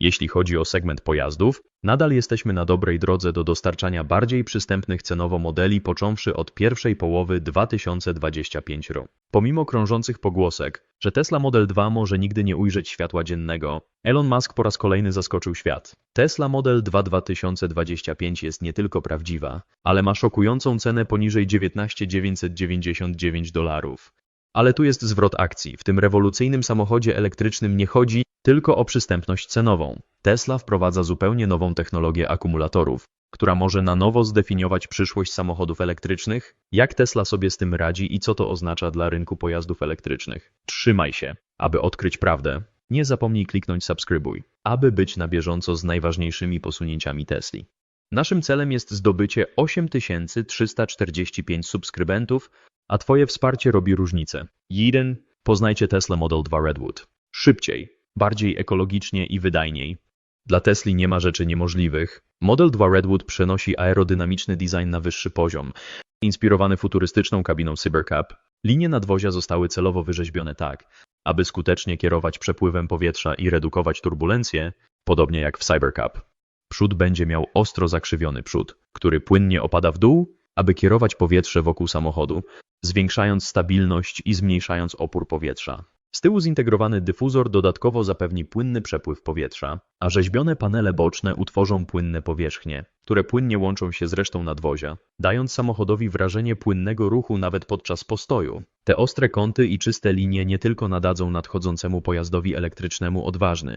Jeśli chodzi o segment pojazdów, nadal jesteśmy na dobrej drodze do dostarczania bardziej przystępnych cenowo modeli począwszy od pierwszej połowy 2025 roku. Pomimo krążących pogłosek, że Tesla Model 2 może nigdy nie ujrzeć światła dziennego, Elon Musk po raz kolejny zaskoczył świat. Tesla Model 2 2025 jest nie tylko prawdziwa, ale ma szokującą cenę poniżej 19 999 dolarów. Ale tu jest zwrot akcji. W tym rewolucyjnym samochodzie elektrycznym nie chodzi tylko o przystępność cenową. Tesla wprowadza zupełnie nową technologię akumulatorów, która może na nowo zdefiniować przyszłość samochodów elektrycznych, jak Tesla sobie z tym radzi i co to oznacza dla rynku pojazdów elektrycznych. Trzymaj się, aby odkryć prawdę. Nie zapomnij kliknąć subskrybuj, aby być na bieżąco z najważniejszymi posunięciami Tesli. Naszym celem jest zdobycie 8345 subskrybentów, a Twoje wsparcie robi różnicę. 1. Poznajcie Tesla Model 2 Redwood. Szybciej, bardziej ekologicznie i wydajniej. Dla Tesli nie ma rzeczy niemożliwych. Model 2 Redwood przenosi aerodynamiczny design na wyższy poziom. Inspirowany futurystyczną kabiną Cybercab, linie nadwozia zostały celowo wyrzeźbione tak, aby skutecznie kierować przepływem powietrza i redukować turbulencje, podobnie jak w Cybercab. Przód będzie miał ostro zakrzywiony przód, który płynnie opada w dół, aby kierować powietrze wokół samochodu, zwiększając stabilność i zmniejszając opór powietrza. Z tyłu zintegrowany dyfuzor dodatkowo zapewni płynny przepływ powietrza, a rzeźbione panele boczne utworzą płynne powierzchnie, które płynnie łączą się z resztą nadwozia, dając samochodowi wrażenie płynnego ruchu nawet podczas postoju. Te ostre kąty i czyste linie nie tylko nadadzą nadchodzącemu pojazdowi elektrycznemu odważny,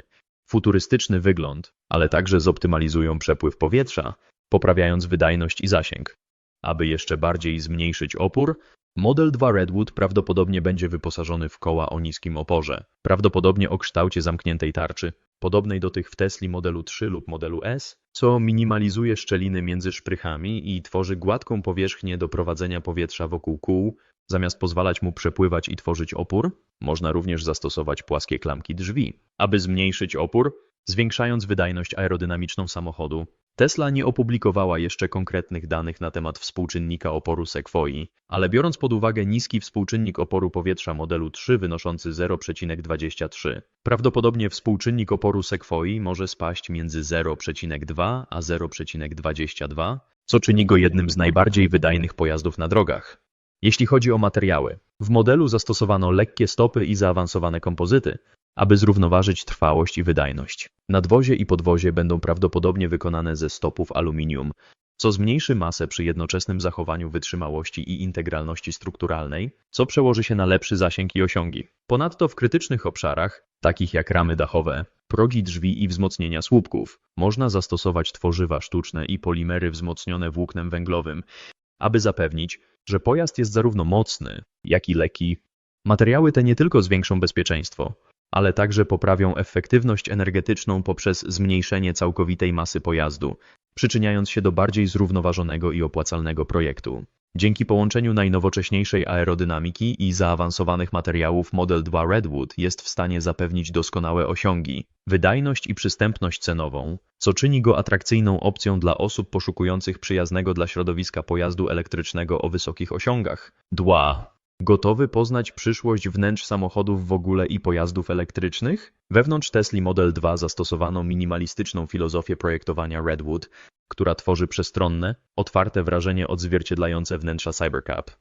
futurystyczny wygląd, ale także zoptymalizują przepływ powietrza, poprawiając wydajność i zasięg. Aby jeszcze bardziej zmniejszyć opór, Model 2 Redwood prawdopodobnie będzie wyposażony w koła o niskim oporze, prawdopodobnie o kształcie zamkniętej tarczy, podobnej do tych w Tesli modelu 3 lub modelu S, co minimalizuje szczeliny między szprychami i tworzy gładką powierzchnię do prowadzenia powietrza wokół kół, zamiast pozwalać mu przepływać i tworzyć opór. Można również zastosować płaskie klamki drzwi, aby zmniejszyć opór, zwiększając wydajność aerodynamiczną samochodu. Tesla nie opublikowała jeszcze konkretnych danych na temat współczynnika oporu Sequoii, ale biorąc pod uwagę niski współczynnik oporu powietrza modelu 3 wynoszący 0,23, prawdopodobnie współczynnik oporu Sequoii może spaść między 0,2 a 0,22, co czyni go jednym z najbardziej wydajnych pojazdów na drogach. Jeśli chodzi o materiały, w modelu zastosowano lekkie stopy i zaawansowane kompozyty, aby zrównoważyć trwałość i wydajność. Nadwozie i podwozie będą prawdopodobnie wykonane ze stopów aluminium, co zmniejszy masę przy jednoczesnym zachowaniu wytrzymałości i integralności strukturalnej, co przełoży się na lepszy zasięg i osiągi. Ponadto w krytycznych obszarach, takich jak ramy dachowe, progi drzwi i wzmocnienia słupków, można zastosować tworzywa sztuczne i polimery wzmocnione włóknem węglowym, aby zapewnić, że pojazd jest zarówno mocny, jak i lekki. Materiały te nie tylko zwiększą bezpieczeństwo, ale także poprawią efektywność energetyczną poprzez zmniejszenie całkowitej masy pojazdu, przyczyniając się do bardziej zrównoważonego i opłacalnego projektu. Dzięki połączeniu najnowocześniejszej aerodynamiki i zaawansowanych materiałów Model 2 Redwood jest w stanie zapewnić doskonałe osiągi, wydajność i przystępność cenową, co czyni go atrakcyjną opcją dla osób poszukujących przyjaznego dla środowiska pojazdu elektrycznego o wysokich osiągach. Dła. Gotowy poznać przyszłość wnętrz samochodów w ogóle i pojazdów elektrycznych? Wewnątrz Tesla Model 2 zastosowano minimalistyczną filozofię projektowania Redwood, która tworzy przestronne, otwarte wrażenie odzwierciedlające wnętrza Cybercab.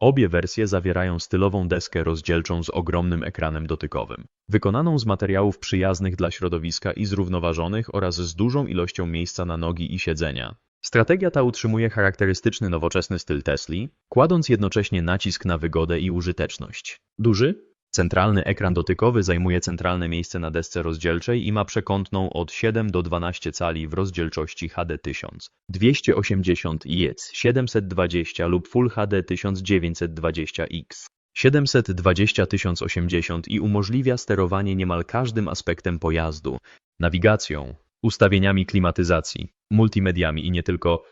Obie wersje zawierają stylową deskę rozdzielczą z ogromnym ekranem dotykowym, wykonaną z materiałów przyjaznych dla środowiska i zrównoważonych oraz z dużą ilością miejsca na nogi i siedzenia. Strategia ta utrzymuje charakterystyczny nowoczesny styl Tesli, kładąc jednocześnie nacisk na wygodę i użyteczność. Duży, centralny ekran dotykowy zajmuje centralne miejsce na desce rozdzielczej i ma przekątną od 7 do 12 cali w rozdzielczości HD 1000, 280 IEC, 720 lub Full HD 1920X. 720 1080 i umożliwia sterowanie niemal każdym aspektem pojazdu, nawigacją, ustawieniami klimatyzacji, multimediami i nie tylko.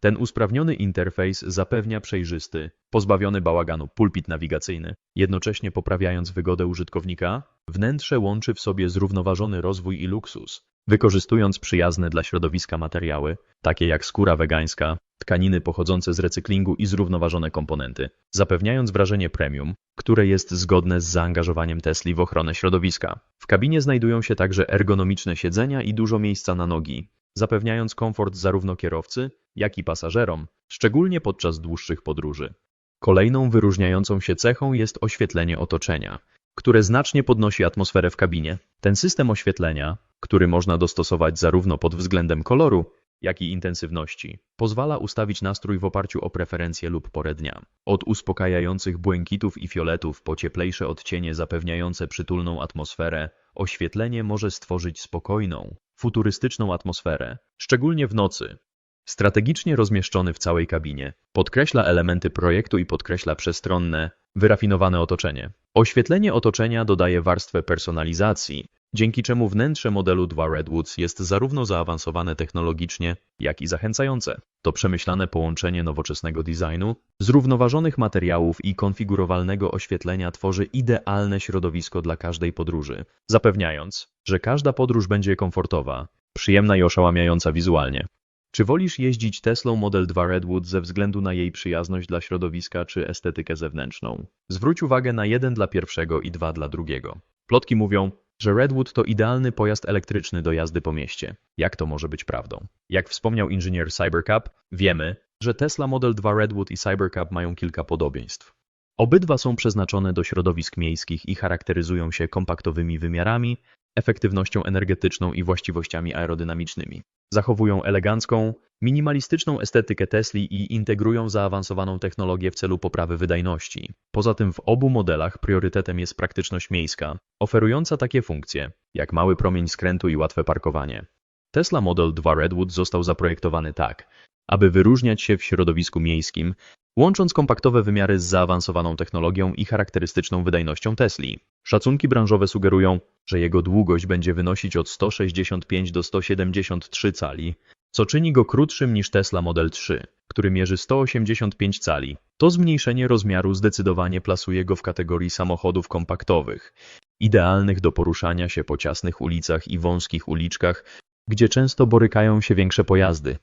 Ten usprawniony interfejs zapewnia przejrzysty, pozbawiony bałaganu pulpit nawigacyjny, jednocześnie poprawiając wygodę użytkownika. Wnętrze łączy w sobie zrównoważony rozwój i luksus, wykorzystując przyjazne dla środowiska materiały, takie jak skóra wegańska, tkaniny pochodzące z recyklingu i zrównoważone komponenty, zapewniając wrażenie premium, które jest zgodne z zaangażowaniem Tesli w ochronę środowiska. W kabinie znajdują się także ergonomiczne siedzenia i dużo miejsca na nogi, zapewniając komfort zarówno kierowcy, jak i pasażerom, szczególnie podczas dłuższych podróży. Kolejną wyróżniającą się cechą jest oświetlenie otoczenia, które znacznie podnosi atmosferę w kabinie. Ten system oświetlenia, który można dostosować zarówno pod względem koloru, jak i intensywności, pozwala ustawić nastrój w oparciu o preferencje lub porę dnia. Od uspokajających błękitów i fioletów po cieplejsze odcienie zapewniające przytulną atmosferę, oświetlenie może stworzyć spokojną, futurystyczną atmosferę, szczególnie w nocy. Strategicznie rozmieszczony w całej kabinie, podkreśla elementy projektu i podkreśla przestronne, wyrafinowane otoczenie. Oświetlenie otoczenia dodaje warstwę personalizacji, dzięki czemu wnętrze modelu 2 Redwoods jest zarówno zaawansowane technologicznie, jak i zachęcające. To przemyślane połączenie nowoczesnego designu, zrównoważonych materiałów i konfigurowalnego oświetlenia tworzy idealne środowisko dla każdej podróży, zapewniając, że każda podróż będzie komfortowa, przyjemna i oszałamiająca wizualnie. Czy wolisz jeździć Teslą Model 2 Redwood ze względu na jej przyjazność dla środowiska czy estetykę zewnętrzną? Zwróć uwagę na jeden dla pierwszego i dwa dla drugiego. Plotki mówią, że Redwood to idealny pojazd elektryczny do jazdy po mieście. Jak to może być prawdą? Jak wspomniał inżynier Cybercab, wiemy, że Tesla Model 2 Redwood i Cybercab mają kilka podobieństw. Obydwa są przeznaczone do środowisk miejskich i charakteryzują się kompaktowymi wymiarami, efektywnością energetyczną i właściwościami aerodynamicznymi. Zachowują elegancką, minimalistyczną estetykę Tesli i integrują zaawansowaną technologię w celu poprawy wydajności. Poza tym w obu modelach priorytetem jest praktyczność miejska, oferująca takie funkcje, jak mały promień skrętu i łatwe parkowanie. Tesla Model 2 Redwood został zaprojektowany tak, aby wyróżniać się w środowisku miejskim, łącząc kompaktowe wymiary z zaawansowaną technologią i charakterystyczną wydajnością Tesli. Szacunki branżowe sugerują, że jego długość będzie wynosić od 165 do 173 cali, co czyni go krótszym niż Tesla Model 3, który mierzy 185 cali. To zmniejszenie rozmiaru zdecydowanie plasuje go w kategorii samochodów kompaktowych, idealnych do poruszania się po ciasnych ulicach i wąskich uliczkach, gdzie często borykają się większe pojazdy.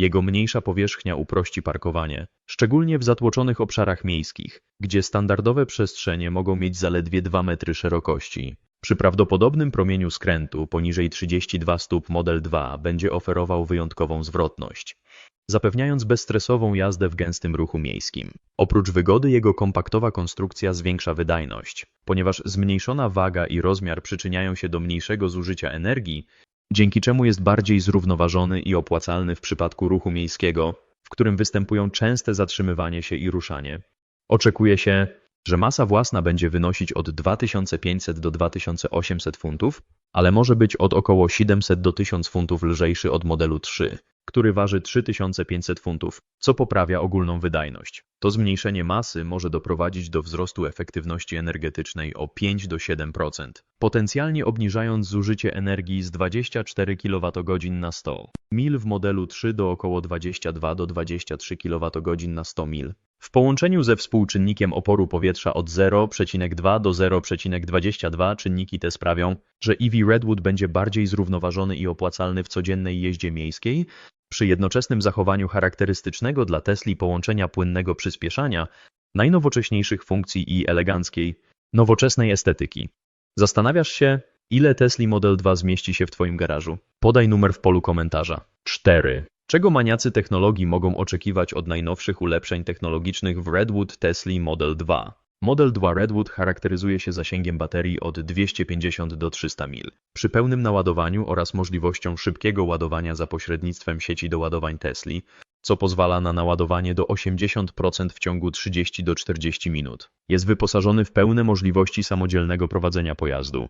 Jego mniejsza powierzchnia uprości parkowanie, szczególnie w zatłoczonych obszarach miejskich, gdzie standardowe przestrzenie mogą mieć zaledwie 2 metry szerokości. Przy prawdopodobnym promieniu skrętu poniżej 32 stóp Model 2 będzie oferował wyjątkową zwrotność, zapewniając bezstresową jazdę w gęstym ruchu miejskim. Oprócz wygody jego kompaktowa konstrukcja zwiększa wydajność, ponieważ zmniejszona waga i rozmiar przyczyniają się do mniejszego zużycia energii, dzięki czemu jest bardziej zrównoważony i opłacalny w przypadku ruchu miejskiego, w którym występują częste zatrzymywanie się i ruszanie. Oczekuje się, że masa własna będzie wynosić od 2500 do 2800 funtów, ale może być od około 700 do 1000 funtów lżejszy od modelu 3, który waży 3500 funtów, co poprawia ogólną wydajność. To zmniejszenie masy może doprowadzić do wzrostu efektywności energetycznej o 5 do 7%, potencjalnie obniżając zużycie energii z 24 kWh na 100 mil w modelu 3 do około 22 do 23 kWh na 100 mil. W połączeniu ze współczynnikiem oporu powietrza od 0,2 do 0,22 czynniki te sprawią, że EV Redwood będzie bardziej zrównoważony i opłacalny w codziennej jeździe miejskiej, przy jednoczesnym zachowaniu charakterystycznego dla Tesli połączenia płynnego przyspieszania, najnowocześniejszych funkcji i eleganckiej, nowoczesnej estetyki. Zastanawiasz się, ile Tesli Model 2 zmieści się w Twoim garażu? Podaj numer w polu komentarza. 4. Czego maniacy technologii mogą oczekiwać od najnowszych ulepszeń technologicznych w Redwood Tesla Model 2? Model 2 Redwood charakteryzuje się zasięgiem baterii od 250 do 300 mil. Przy pełnym naładowaniu oraz możliwością szybkiego ładowania za pośrednictwem sieci doładowań Tesla, co pozwala na naładowanie do 80% w ciągu 30 do 40 minut. Jest wyposażony w pełne możliwości samodzielnego prowadzenia pojazdu,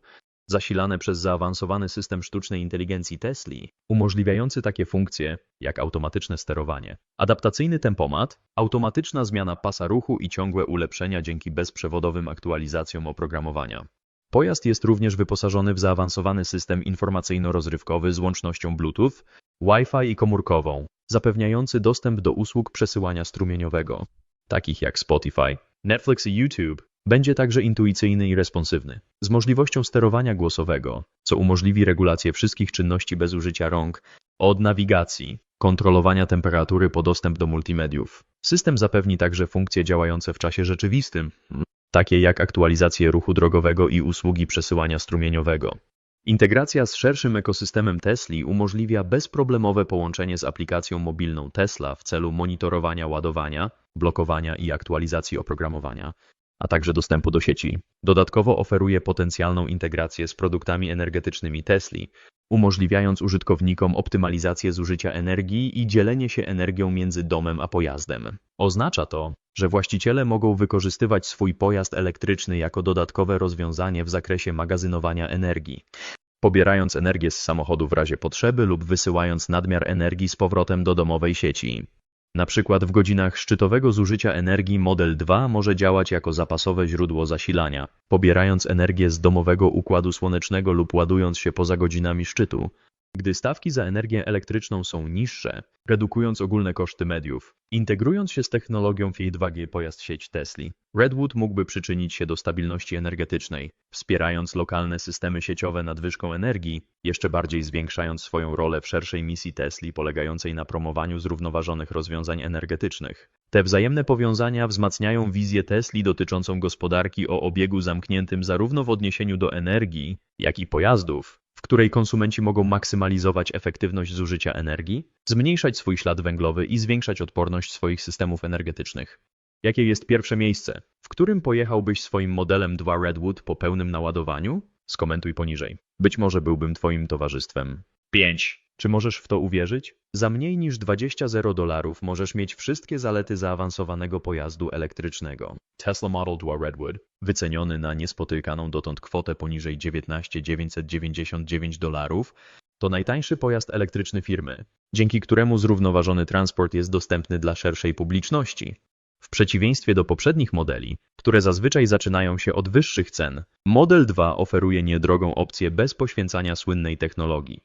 zasilane przez zaawansowany system sztucznej inteligencji Tesli, umożliwiający takie funkcje jak automatyczne sterowanie, adaptacyjny tempomat, automatyczna zmiana pasa ruchu i ciągłe ulepszenia dzięki bezprzewodowym aktualizacjom oprogramowania. Pojazd jest również wyposażony w zaawansowany system informacyjno-rozrywkowy z łącznością Bluetooth, Wi-Fi i komórkową, zapewniający dostęp do usług przesyłania strumieniowego, takich jak Spotify, Netflix i YouTube, będzie także intuicyjny i responsywny, z możliwością sterowania głosowego, co umożliwi regulację wszystkich czynności bez użycia rąk, od nawigacji, kontrolowania temperatury po dostęp do multimediów. System zapewni także funkcje działające w czasie rzeczywistym, takie jak aktualizację ruchu drogowego i usługi przesyłania strumieniowego. Integracja z szerszym ekosystemem Tesli umożliwia bezproblemowe połączenie z aplikacją mobilną Tesla w celu monitorowania ładowania, blokowania i aktualizacji oprogramowania, a także dostępu do sieci. Dodatkowo oferuje potencjalną integrację z produktami energetycznymi Tesli, umożliwiając użytkownikom optymalizację zużycia energii i dzielenie się energią między domem a pojazdem. Oznacza to, że właściciele mogą wykorzystywać swój pojazd elektryczny jako dodatkowe rozwiązanie w zakresie magazynowania energii, pobierając energię z samochodu w razie potrzeby lub wysyłając nadmiar energii z powrotem do domowej sieci. Na przykład w godzinach szczytowego zużycia energii Model 2 może działać jako zapasowe źródło zasilania, pobierając energię z domowego układu słonecznego lub ładując się poza godzinami szczytu, gdy stawki za energię elektryczną są niższe, redukując ogólne koszty mediów. Integrując się z technologią FI 2G pojazd sieć Tesla, Redwood mógłby przyczynić się do stabilności energetycznej, wspierając lokalne systemy sieciowe nadwyżką energii, jeszcze bardziej zwiększając swoją rolę w szerszej misji Tesla polegającej na promowaniu zrównoważonych rozwiązań energetycznych. Te wzajemne powiązania wzmacniają wizję Tesli dotyczącą gospodarki o obiegu zamkniętym zarówno w odniesieniu do energii, jak i pojazdów, w której konsumenci mogą maksymalizować efektywność zużycia energii, zmniejszać swój ślad węglowy i zwiększać odporność swoich systemów energetycznych. Jakie jest pierwsze miejsce? W którym pojechałbyś swoim modelem 2 Redwood po pełnym naładowaniu? Skomentuj poniżej. Być może byłbym twoim towarzystwem. 5. Czy możesz w to uwierzyć? Za mniej niż 20 0 dolarów możesz mieć wszystkie zalety zaawansowanego pojazdu elektrycznego. Tesla Model 2 Redwood, wyceniony na niespotykaną dotąd kwotę poniżej 19 999 dolarów, to najtańszy pojazd elektryczny firmy, dzięki któremu zrównoważony transport jest dostępny dla szerszej publiczności. W przeciwieństwie do poprzednich modeli, które zazwyczaj zaczynają się od wyższych cen, Model 2 oferuje niedrogą opcję bez poświęcania słynnej technologii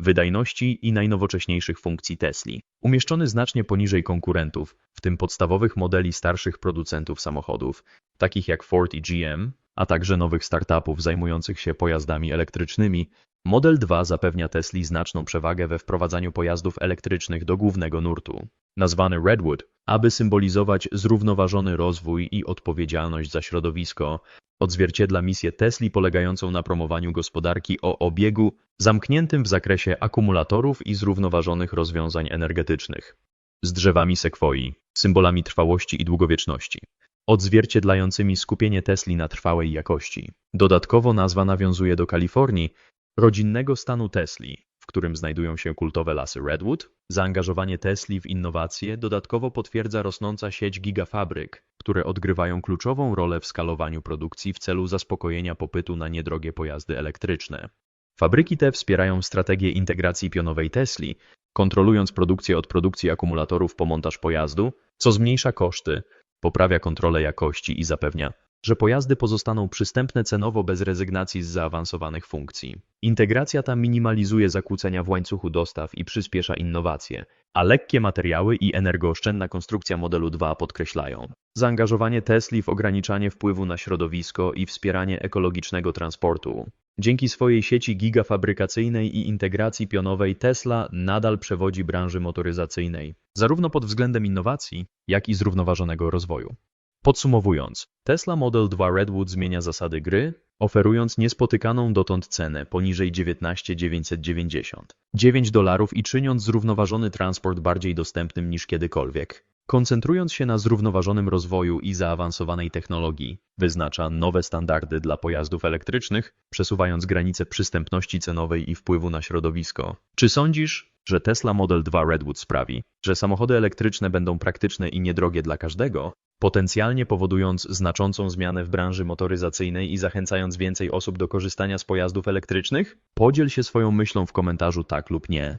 wydajności i najnowocześniejszych funkcji Tesli. Umieszczony znacznie poniżej konkurentów, w tym podstawowych modeli starszych producentów samochodów, takich jak Ford i GM, a także nowych startupów zajmujących się pojazdami elektrycznymi, Model 2 zapewnia Tesli znaczną przewagę we wprowadzaniu pojazdów elektrycznych do głównego nurtu. Nazwany Redwood, aby symbolizować zrównoważony rozwój i odpowiedzialność za środowisko, odzwierciedla misję Tesli polegającą na promowaniu gospodarki o obiegu zamkniętym w zakresie akumulatorów i zrównoważonych rozwiązań energetycznych. Z drzewami sekwoi, symbolami trwałości i długowieczności, odzwierciedlającymi skupienie Tesli na trwałej jakości. Dodatkowo nazwa nawiązuje do Kalifornii, rodzinnego stanu Tesli, którym znajdują się kultowe lasy Redwood. Zaangażowanie Tesli w innowacje dodatkowo potwierdza rosnąca sieć gigafabryk, które odgrywają kluczową rolę w skalowaniu produkcji w celu zaspokojenia popytu na niedrogie pojazdy elektryczne. Fabryki te wspierają strategię integracji pionowej Tesli, kontrolując produkcję od produkcji akumulatorów po montaż pojazdu, co zmniejsza koszty, poprawia kontrolę jakości i zapewnia, że pojazdy pozostaną przystępne cenowo bez rezygnacji z zaawansowanych funkcji. Integracja ta minimalizuje zakłócenia w łańcuchu dostaw i przyspiesza innowacje, a lekkie materiały i energooszczędna konstrukcja modelu 2 podkreślają zaangażowanie Tesli w ograniczanie wpływu na środowisko i wspieranie ekologicznego transportu. Dzięki swojej sieci gigafabrykacyjnej i integracji pionowej Tesla nadal przewodzi branży motoryzacyjnej, zarówno pod względem innowacji, jak i zrównoważonego rozwoju. Podsumowując, Tesla Model 2 Redwood zmienia zasady gry, oferując niespotykaną dotąd cenę poniżej 19 990 9 dolarów i czyniąc zrównoważony transport bardziej dostępnym niż kiedykolwiek. Koncentrując się na zrównoważonym rozwoju i zaawansowanej technologii, wyznacza nowe standardy dla pojazdów elektrycznych, przesuwając granice przystępności cenowej i wpływu na środowisko. Czy sądzisz, że Tesla Model 2 Redwood sprawi, że samochody elektryczne będą praktyczne i niedrogie dla każdego, potencjalnie powodując znaczącą zmianę w branży motoryzacyjnej i zachęcając więcej osób do korzystania z pojazdów elektrycznych? Podziel się swoją myślą w komentarzu tak lub nie.